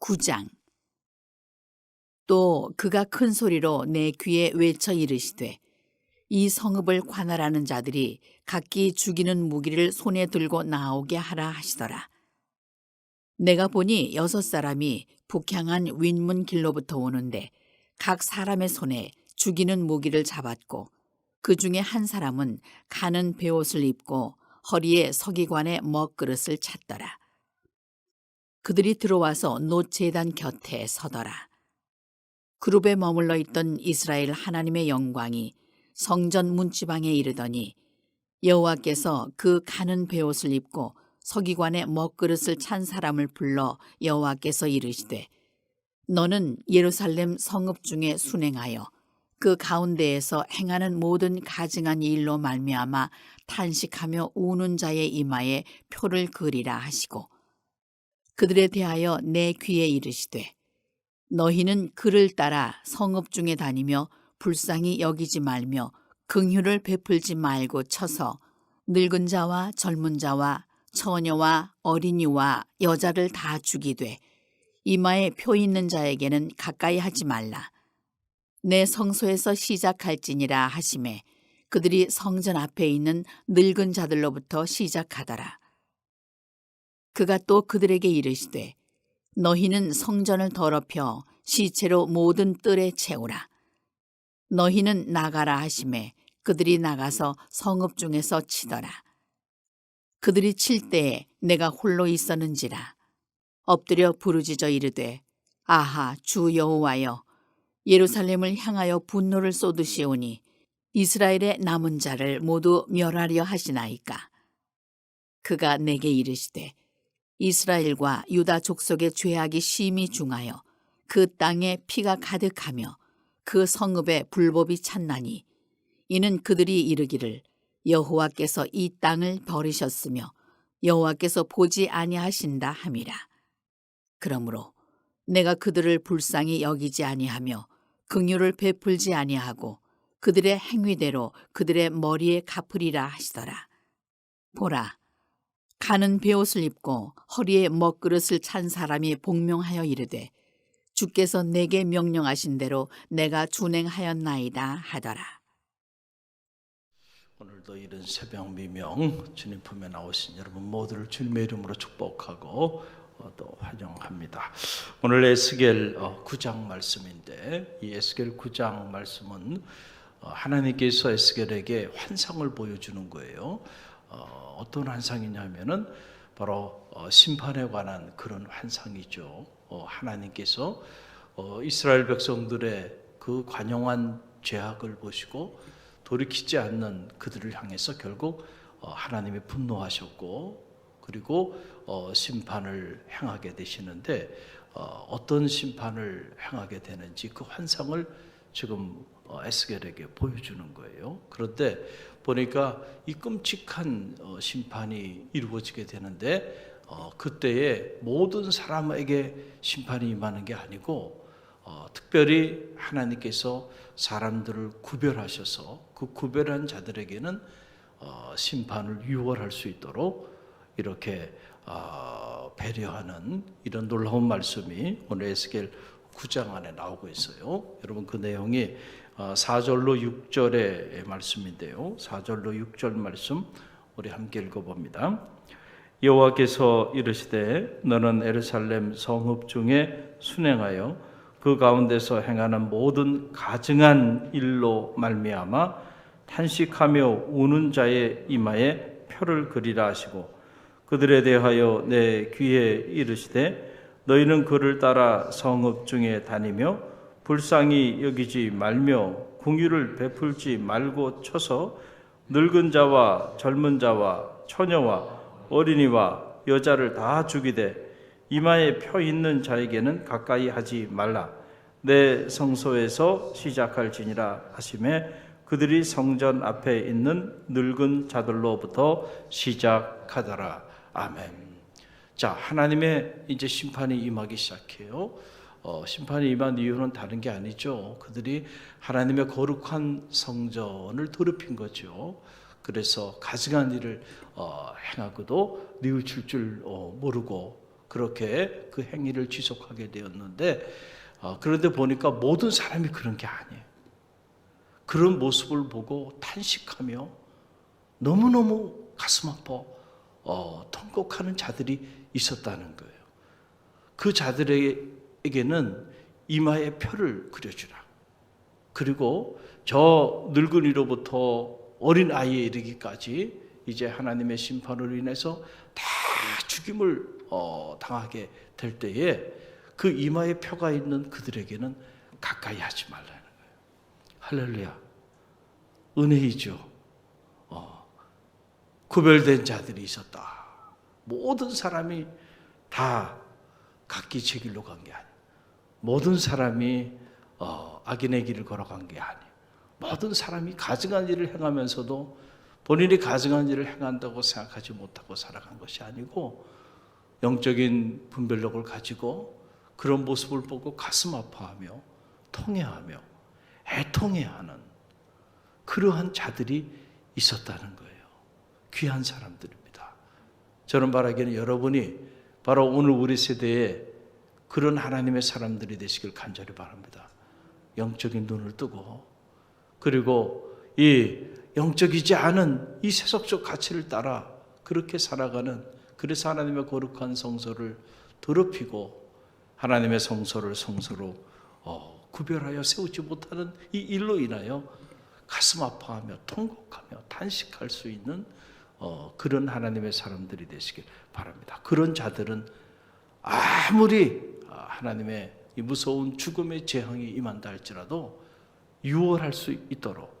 9장 또 그가 큰 소리로 내 귀에 외쳐 이르시되 이 성읍을 관할하는 자들이 각기 죽이는 무기를 손에 들고 나오게 하라 하시더라. 내가 보니 여섯 사람이 북향한 윗문 길로부터 오는데 각 사람의 손에 죽이는 무기를 잡았고 그 중에 한 사람은 가는 베옷을 입고 허리에 서기관의 먹그릇을 찼더라. 그들이 들어와서 노제단 곁에 서더라. 그룹에 머물러 있던 이스라엘 하나님의 영광이 성전 문지방에 이르더니 여호와께서 그 가는 베옷을 입고 서기관의 먹그릇을 찬 사람을 불러 여호와께서 이르시되 너는 예루살렘 성읍 중에 순행하여 그 가운데에서 행하는 모든 가증한 일로 말미암아 탄식하며 우는 자의 이마에 표를 그리라 하시고 그들에 대하여 내 귀에 이르시되 너희는 그를 따라 성읍 중에 다니며 불쌍히 여기지 말며 긍휼을 베풀지 말고 쳐서 늙은 자와 젊은 자와 처녀와 어린이와 여자를 다 죽이되 이마에 표 있는 자에게는 가까이 하지 말라. 내 성소에서 시작할지니라 하심에 그들이 성전 앞에 있는 늙은 자들로부터 시작하더라. 그가 또 그들에게 이르시되 너희는 성전을 더럽혀 시체로 모든 뜰에 채우라. 너희는 나가라 하심에 그들이 나가서 성읍 중에서 치더라. 그들이 칠 때에 내가 홀로 있었는지라. 엎드려 부르짖어 이르되 아하 주 여호와여 예루살렘을 향하여 분노를 쏟으시오니 이스라엘의 남은 자를 모두 멸하려 하시나이까. 그가 내게 이르시되 이스라엘과 유다 족속의 죄악이 심히 중하여 그 땅에 피가 가득하며 그 성읍에 불법이 찼나니 이는 그들이 이르기를 여호와께서 이 땅을 버리셨으며 여호와께서 보지 아니하신다 함이라. 그러므로 내가 그들을 불쌍히 여기지 아니하며 긍휼을 베풀지 아니하고 그들의 행위대로 그들의 머리에 갚으리라 하시더라. 보라, 가는 베옷을 입고 허리에 먹그릇을 찬 사람이 복명하여 이르되 주께서 내게 명령하신 대로 내가 준행하였나이다 하더라. 오늘도 이른 새벽 미명 주님 품에 나오신 여러분 모두를 주님의 이름으로 축복하고 어, 또 환영합니다. 오늘 에스겔 9장 말씀인데 이 에스겔 9장 말씀은 어, 하나님께서 에스겔에게 환상을 보여주는 거예요. 어, 어떤 환상이냐면은 바로 어, 심판에 관한 그런 환상이죠. 어, 하나님께서 어, 이스라엘 백성들의 그 관영한 죄악을 보시고 돌이키지 않는 그들을 향해서 결국 어, 하나님이 분노하셨고 그리고 어, 심판을 행하게 되시는데 어, 어떤 심판을 행하게 되는지 그 환상을 지금 어, 에스겔에게 보여주는 거예요. 그런데 보니까 이 끔찍한 어, 심판이 이루어지게 되는데 어, 그때에 모든 사람에게 심판이 임하는 게 아니고 어, 특별히 하나님께서 사람들을 구별하셔서 그 구별한 자들에게는 어, 심판을 유월할 수 있도록 이렇게 어, 배려하는 이런 놀라운 말씀이 오늘 에스겔 9장 안에 나오고 있어요. 여러분 그 내용이 어, 4절로 6절의 말씀인데요. 4절로 6절 말씀 우리 함께 읽어봅니다. 여호와께서 이르시되 너는 에르살렘 성읍 중에 순행하여 그 가운데서 행하는 모든 가증한 일로 말미암아 탄식하며 우는 자의 이마에 표를 그리라 하시고 그들에 대하여 내 귀에 이르시되 너희는 그를 따라 성읍 중에 다니며 불쌍히 여기지 말며 궁유를 베풀지 말고 쳐서 늙은 자와 젊은 자와 처녀와 어린이와 여자를 다 죽이되 이마에 표 있는 자에게는 가까이 하지 말라. 내 성소에서 시작할 지니라 하심에 그들이 성전 앞에 있는 늙은 자들로부터 시작하더라. 아멘. 자, 하나님의 이제 심판이 임하기 시작해요. 어, 심판이 임한 이유는 다른 게 아니죠. 그들이 하나님의 거룩한 성전을 더럽힌 거죠. 그래서 가증한 일을 어, 행하고도 뉘우칠 줄 어, 모르고 그렇게 그 행위를 지속하게 되었는데 어, 그런데 보니까 모든 사람이 그런 게 아니에요. 그런 모습을 보고 탄식하며 너무너무 가슴 아파 어, 통곡하는 자들이 있었다는 거예요. 그 자들에게 는 이마에 표를 그려주라. 그리고 저 늙은이로부터 어린 아이에 이르기까지 이제 하나님의 심판으로 인해서 다 죽임을 어, 당하게 될 때에 그 이마에 표가 있는 그들에게는 가까이 하지 말라는 거예요. 할렐루야. 은혜이죠. 어, 구별된 자들이 있었다. 모든 사람이 다 각기 제 길로 간 게 아니에요. 모든 사람이 어, 악인의 길을 걸어간 게 아니에요. 모든 사람이 가증한 일을 행하면서도 본인이 가증한 일을 행한다고 생각하지 못하고 살아간 것이 아니고 영적인 분별력을 가지고 그런 모습을 보고 가슴 아파하며 통해하며 애통해하는 그러한 자들이 있었다는 거예요. 귀한 사람들입니다. 저는 바라기는 여러분이 바로 오늘 우리 세대에 그런 하나님의 사람들이 되시길 간절히 바랍니다. 영적인 눈을 뜨고 그리고 이 영적이지 않은 이 세속적 가치를 따라 그렇게 살아가는 그래서 하나님의 거룩한 성소를 더럽히고 하나님의 성소를 성소로 어, 구별하여 세우지 못하는 이 일로 인하여 가슴 아파하며 통곡하며 탄식할 수 있는 어, 그런 하나님의 사람들이 되시길 바랍니다. 그런 자들은 아무리 아, 하나님의 이 무서운 죽음의 재앙이 임한다 할지라도 유월할 수 있도록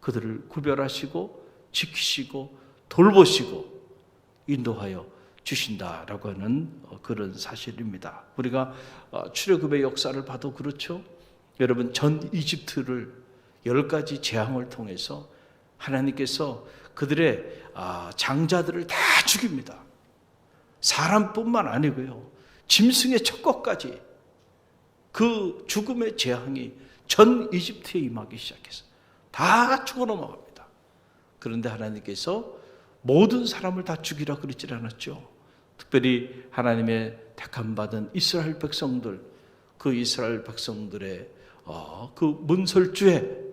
그들을 구별하시고 지키시고 돌보시고 인도하여 주신다라고 하는 어, 그런 사실입니다. 우리가 어, 출애굽의 역사를 봐도 그렇죠. 여러분 전 이집트를 열 가지 재앙을 통해서 하나님께서 그들의 아, 장자들을 다 죽입니다. 사람뿐만 아니고요. 짐승의 척것까지 그 죽음의 재앙이 전 이집트에 임하기 시작해서 다 죽어 넘어갑니다. 그런데 하나님께서 모든 사람을 다 죽이라 그러지 않았죠. 특별히 하나님의 택함 받은 이스라엘 백성들, 그 이스라엘 백성들의 어, 그 문설주에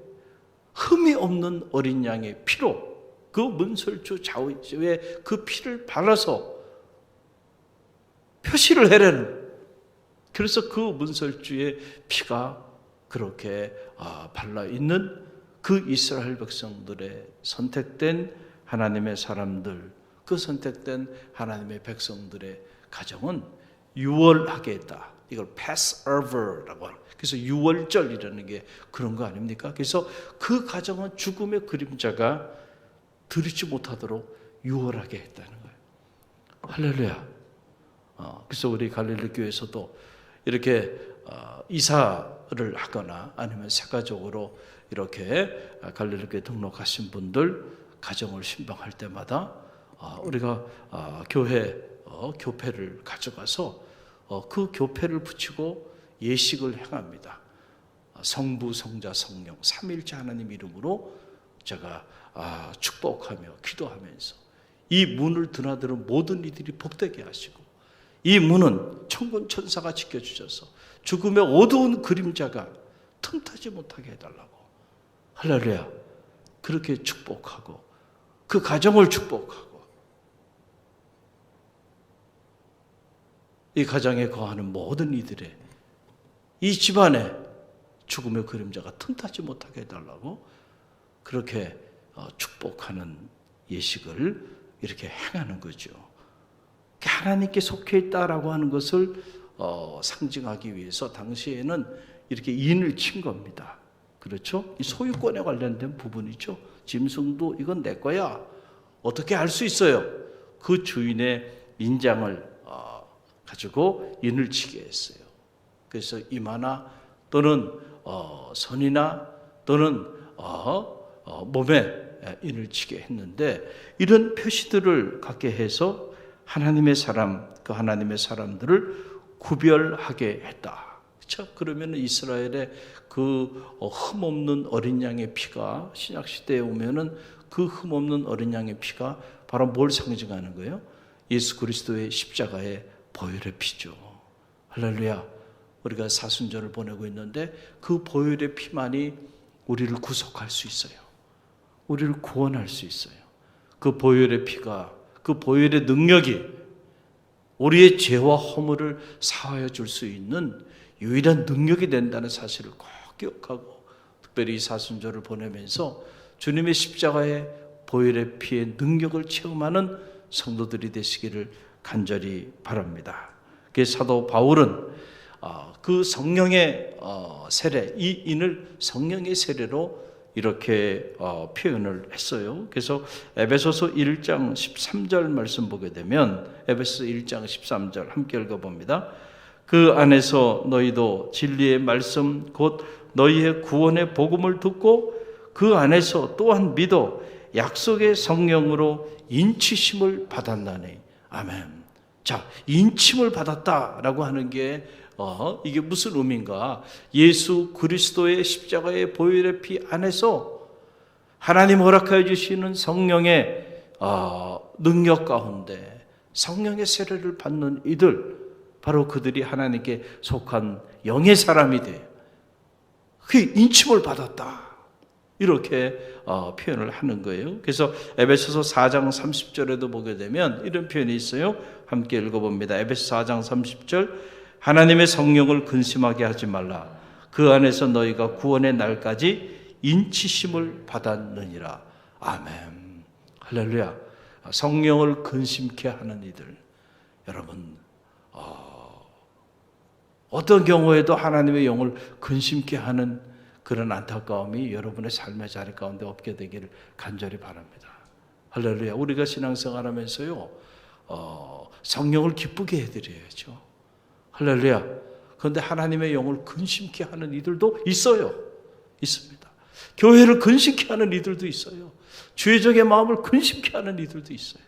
흠이 없는 어린 양의 피로 그 문설주 좌우에 그 피를 발라서 표시를 해라는 그래서 그 문설주의 피가 그렇게 아, 발라 있는 그 이스라엘 백성들의 선택된 하나님의 사람들, 그 선택된 하나님의 백성들의 가정은 유월하게 했다. 이걸 Passover라고 하는. 그래서 유월절이라는 게 그런 거 아닙니까? 그래서 그 가정은 죽음의 그림자가 들이지 못하도록 유월하게 했다는 거예요. 할렐루야. 어, 그래서 우리 갈릴리 교회에서도 이렇게 어, 이사를 하거나 아니면 세가족으로 이렇게 갈릴리 교회 등록하신 분들 가정을 신방할 때마다 어, 우리가 어, 교회 어, 교패를 가져가서 어, 그 교패를 붙이고 예식을 행합니다. 어, 성부, 성자, 성령 삼일째 하나님 이름으로 제가 아, 축복하며 기도하면서 이 문을 드나드는 모든 이들이 복되게 하시고 이 문은 천군 천사가 지켜주셔서 죽음의 어두운 그림자가 틈타지 못하게 해달라고 할렐루야 그렇게 축복하고 그 가정을 축복하고 이 가정에 거하는 모든 이들의 이 집안에 죽음의 그림자가 틈타지 못하게 해달라고 그렇게 어, 축복하는 예식을 이렇게 행하는 거죠. 하나님께 속해 있다라고 하는 것을 어, 상징하기 위해서 당시에는 이렇게 인을 친 겁니다. 그렇죠? 이 소유권에 관련된 부분이죠. 짐승도 이건 내 거야. 어떻게 알 수 있어요? 그 주인의 인장을 어, 가지고 인을 치게 했어요. 그래서 이마나 또는 어, 선이나 또는 어, 어, 몸에 인을 치게 했는데 이런 표시들을 갖게 해서 하나님의 사람, 그 하나님의 사람들을 구별하게 했다. 그렇죠? 그러면 이스라엘의 그 어, 흠없는 어린 양의 피가 신약 시대에 오면은 그 흠없는 어린 양의 피가 바로 뭘 상징하는 거예요? 예수 그리스도의 십자가의 보혈의 피죠. 할렐루야. 우리가 사순절을 보내고 있는데 그 보혈의 피만이 우리를 구속할 수 있어요. 우리를 구원할 수 있어요. 그 보혈의 피가 그 보혈의 능력이 우리의 죄와 허물을 사하여 줄 수 있는 유일한 능력이 된다는 사실을 꼭 기억하고 특별히 이 사순절을 보내면서 주님의 십자가의 보혈의 피의 능력을 체험하는 성도들이 되시기를 간절히 바랍니다. 그 사도 바울은 어, 그 성령의 어, 세례 이 인을 성령의 세례로 이렇게 어, 표현을 했어요. 그래서 에베소서 1장 13절 말씀 보게 되면 에베소 1장 13절 함께 읽어 봅니다. 그 안에서 너희도 진리의 말씀 곧 너희의 구원의 복음을 듣고 그 안에서 또한 믿어 약속의 성령으로 인치심을 받았나니 아멘. 자, 인침을 받았다라고 하는 게 어, 이게 무슨 의미인가? 예수 그리스도의 십자가의 보혈의 피 안에서 하나님 허락하여 주시는 성령의 어, 능력 가운데 성령의 세례를 받는 이들 바로 그들이 하나님께 속한 영의 사람이 돼. 그 인침을 받았다. 이렇게 어, 표현을 하는 거예요. 그래서 에베소서 4장 30절에도 보게 되면 이런 표현이 있어요. 함께 읽어봅니다. 에베소 4장 30절 하나님의 성령을 근심하게 하지 말라. 그 안에서 너희가 구원의 날까지 인치심을 받았느니라. 아멘. 할렐루야. 성령을 근심케 하는 이들. 여러분, 어, 어떤 경우에도 하나님의 영을 근심케 하는 그런 안타까움이 여러분의 삶의 자리 가운데 없게 되기를 간절히 바랍니다. 할렐루야. 우리가 신앙생활 하면서요, 어, 성령을 기쁘게 해드려야죠. 할렐루야. 그런데 하나님의 영을 근심케 하는 이들도 있어요. 있습니다. 교회를 근심케 하는 이들도 있어요. 주의적의 마음을 근심케 하는 이들도 있어요.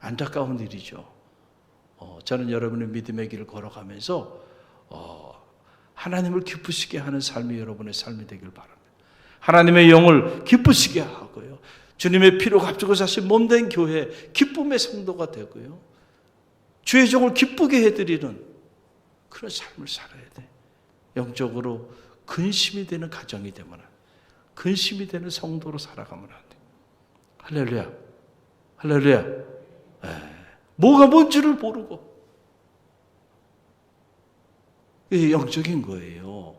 안타까운 일이죠. 어, 저는 여러분의 믿음의 길을 걸어가면서 어, 하나님을 기쁘시게 하는 삶이 여러분의 삶이 되길 바랍니다. 하나님의 영을 기쁘시게 하고요. 주님의 피로 값주고 사신 몸된 교회 기쁨의 성도가 되고요. 주의 종을 기쁘게 해드리는 그런 삶을 살아야 돼. 영적으로 근심이 되는 가정이 되면 안 돼. 근심이 되는 성도로 살아가면 안 돼. 할렐루야. 할렐루야. 에, 뭐가 뭔지를 모르고. 이게 영적인 거예요.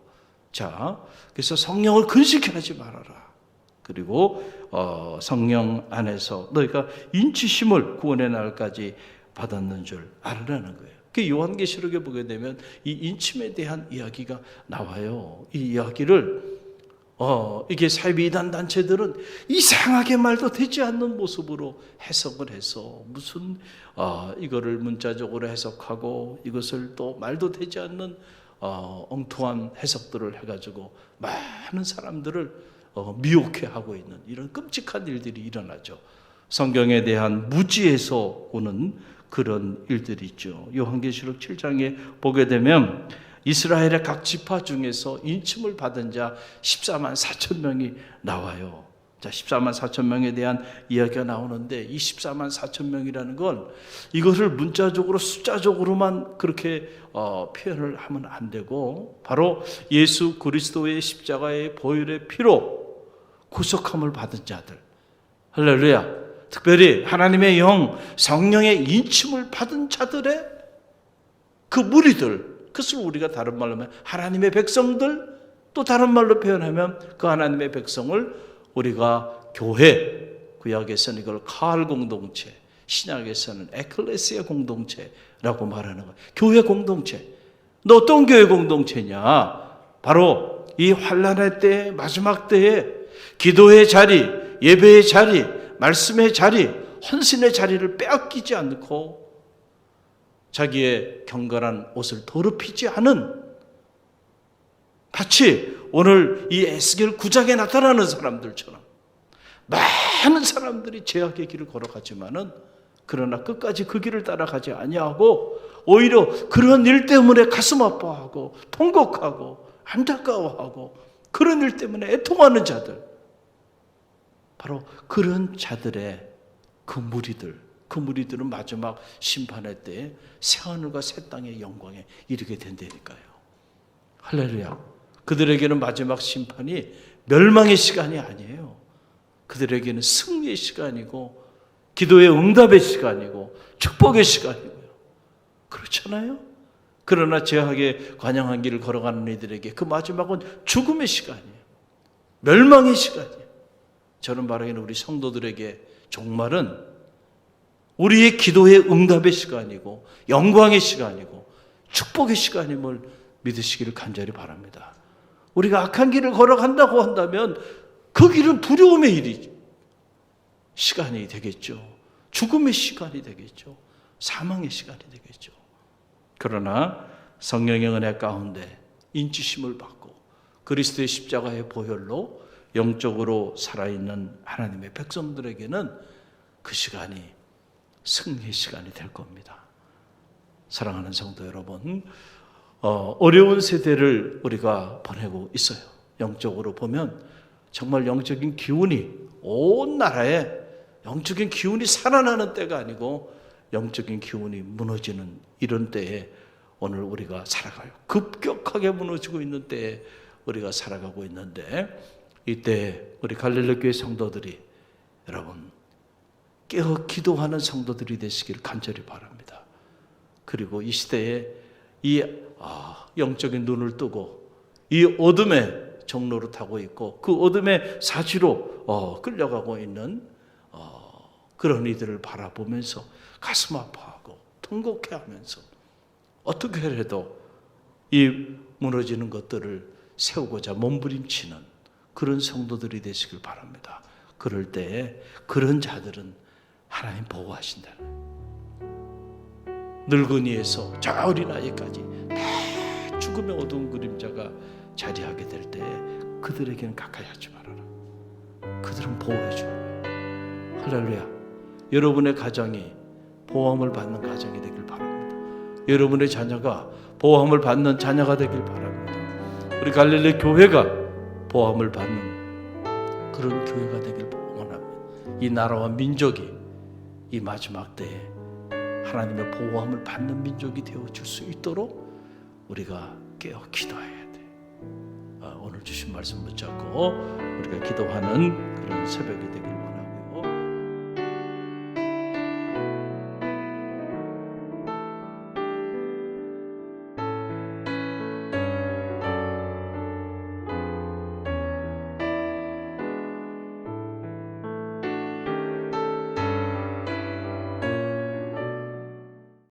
자, 그래서 성령을 근심케 하지 말아라. 그리고 어, 성령 안에서 너희가 인치심을 구원의 날까지 받았는 줄 알으라는 거예요. 그 요한계시록에 보게 되면 이 인침에 대한 이야기가 나와요. 이 이야기를 어, 이게 사이비 이단 단체들은 이상하게 말도 되지 않는 모습으로 해석을 해서 무슨 어, 이거를 문자적으로 해석하고 이것을 또 말도 되지 않는 어, 엉뚱한 해석들을 해가지고 많은 사람들을 어, 미혹해 하고 있는 이런 끔찍한 일들이 일어나죠. 성경에 대한 무지에서 오는 그런 일들이 있죠. 요한계시록 7장에 보게 되면 이스라엘의 각 지파 중에서 인침을 받은 자 14만 4천 명이 나와요. 자, 14만 4천 명에 대한 이야기가 나오는데 이 14만 4천 명이라는 건 이것을 문자적으로 숫자적으로만 그렇게 어, 표현을 하면 안 되고 바로 예수 그리스도의 십자가의 보혈의 피로 구속함을 받은 자들. 할렐루야. 특별히 하나님의 영, 성령의 인침을 받은 자들의 그 무리들, 그것을 우리가 다른 말로 하면 하나님의 백성들, 또 다른 말로 표현하면 그 하나님의 백성을 우리가 교회, 구약에서는 이걸 카알 공동체, 신약에서는 에클레시아 공동체라고 말하는 거예요. 교회 공동체. 너 어떤 교회 공동체냐? 바로 이 환란의 때, 마지막 때에 기도의 자리, 예배의 자리, 말씀의 자리, 헌신의 자리를 빼앗기지 않고 자기의 경건한 옷을 더럽히지 않은 마치 오늘 이 에스겔 구장에 나타나는 사람들처럼 많은 사람들이 죄악의 길을 걸어가지만은 그러나 끝까지 그 길을 따라가지 아니하고 오히려 그런 일 때문에 가슴 아파하고 통곡하고 안타까워하고 그런 일 때문에 애통하는 자들 바로 그런 자들의 그 무리들, 그 무리들은 마지막 심판의 때에 새하늘과 새 땅의 영광에 이르게 된다니까요. 할렐루야. 그들에게는 마지막 심판이 멸망의 시간이 아니에요. 그들에게는 승리의 시간이고 기도의 응답의 시간이고 축복의 시간이고요. 그렇잖아요. 그러나 죄악의 관영한 길을 걸어가는 이들에게 그 마지막은 죽음의 시간이에요. 멸망의 시간이에요. 저는 말하기는 우리 성도들에게 종말은 우리의 기도의 응답의 시간이고 영광의 시간이고 축복의 시간임을 믿으시기를 간절히 바랍니다. 우리가 악한 길을 걸어간다고 한다면 그 길은 두려움의 일이죠. 시간이 되겠죠. 죽음의 시간이 되겠죠. 사망의 시간이 되겠죠. 그러나 성령의 은혜 가운데 인치심을 받고 그리스도의 십자가의 보혈로 영적으로 살아있는 하나님의 백성들에게는 그 시간이 승리의 시간이 될 겁니다. 사랑하는 성도 여러분, 어, 어려운 세대를 우리가 보내고 있어요. 영적으로 보면 정말 영적인 기운이 온 나라에 영적인 기운이 살아나는 때가 아니고 영적인 기운이 무너지는 이런 때에 오늘 우리가 살아가요. 급격하게 무너지고 있는 때에 우리가 살아가고 있는데 이때 우리 갈릴리 교회 성도들이 여러분 깨어 기도하는 성도들이 되시길 간절히 바랍니다. 그리고 이 시대에 이 아, 영적인 눈을 뜨고 이 어둠의 정로를 타고 있고 그 어둠의 사지로 어, 끌려가고 있는 어, 그런 이들을 바라보면서 가슴 아파하고 통곡해하면서 어떻게 해도 이 무너지는 것들을 세우고자 몸부림치는 그런 성도들이 되시길 바랍니다. 그럴 때에 그런 자들은 하나님 보호하신다. 늙은이에서 저 어린아이까지 다 죽음의 어두운 그림자가 자리하게 될때 그들에게는 가까이 하지 말아라. 그들은 보호해 줘. 할렐루야. 여러분의 가정이 보호함을 받는 가정이 되길 바랍니다. 여러분의 자녀가 보호함을 받는 자녀가 되길 바랍니다. 우리 갈릴리 교회가 보호함을 받는 그런 교회가 되길 원합니다. 이 나라와 민족이 이 마지막 때에 하나님의 보호함을 받는 민족이 되어 줄 수 있도록 우리가 깨어 기도해야 돼. 아, 오늘 주신 말씀 붙잡고 우리가 기도하는 그런 새벽이 되길